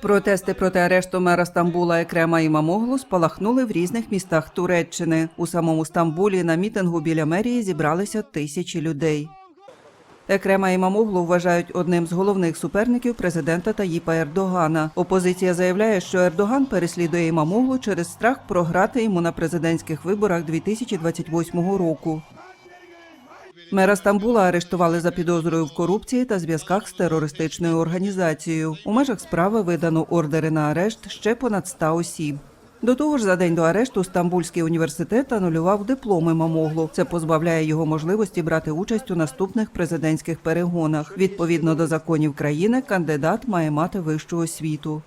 Протести проти арешту мера Стамбула Екрема Імамоглу спалахнули в різних містах Туреччини. У самому Стамбулі на мітингу біля мерії зібралися тисячі людей. Екрема Імамоглу вважають одним з головних суперників президента Таїпа Ердогана. Опозиція заявляє, що Ердоган переслідує Імамоглу через страх програти йому на президентських виборах 2028 року. Мера Стамбула арештували за підозрою в корупції та зв'язках з терористичною організацією. У межах справи видано ордери на арешт ще понад 100 осіб. До того ж, за день до арешту Стамбульський університет анулював дипломи Мамоглу. Це позбавляє його можливості брати участь у наступних президентських перегонах. Відповідно до законів країни, кандидат має мати вищу освіту.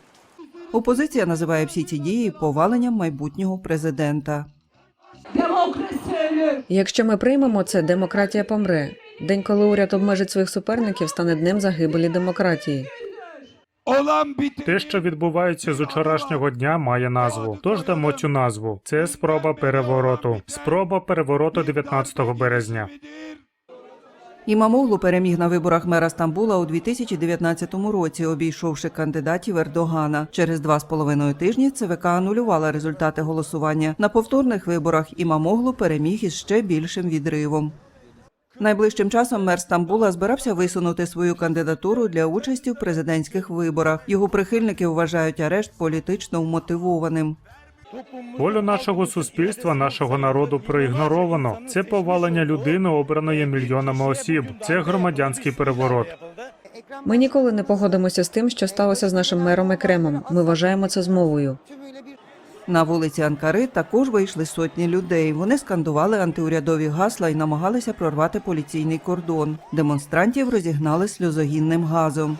Опозиція називає всі ці дії поваленням майбутнього президента. Якщо ми приймемо це, демократія помре. День, коли уряд обмежить своїх суперників, стане днем загибелі демократії. Те, що відбувається з учорашнього дня, має назву. Тож дамо цю назву. Це спроба перевороту. Спроба перевороту 19 березня. Імамоглу переміг на виборах мера Стамбула у 2019 році, обійшовши кандидатів Ердогана. Через два з половиною тижні ЦВК анулювала результати голосування. На повторних виборах Імамоглу переміг із ще більшим відривом. Найближчим часом мер Стамбула збирався висунути свою кандидатуру для участі в президентських виборах. Його прихильники вважають арешт політично вмотивованим. Волю нашого суспільства, нашого народу проігноровано. Це повалення людини, обраної мільйонами осіб. Це громадянський переворот. Ми ніколи не погодимося з тим, що сталося з нашим мером Екремом. Ми вважаємо це змовою. На вулиці Анкари також вийшли сотні людей. Вони скандували антиурядові гасла і намагалися прорвати поліційний кордон. Демонстрантів розігнали сльозогінним газом.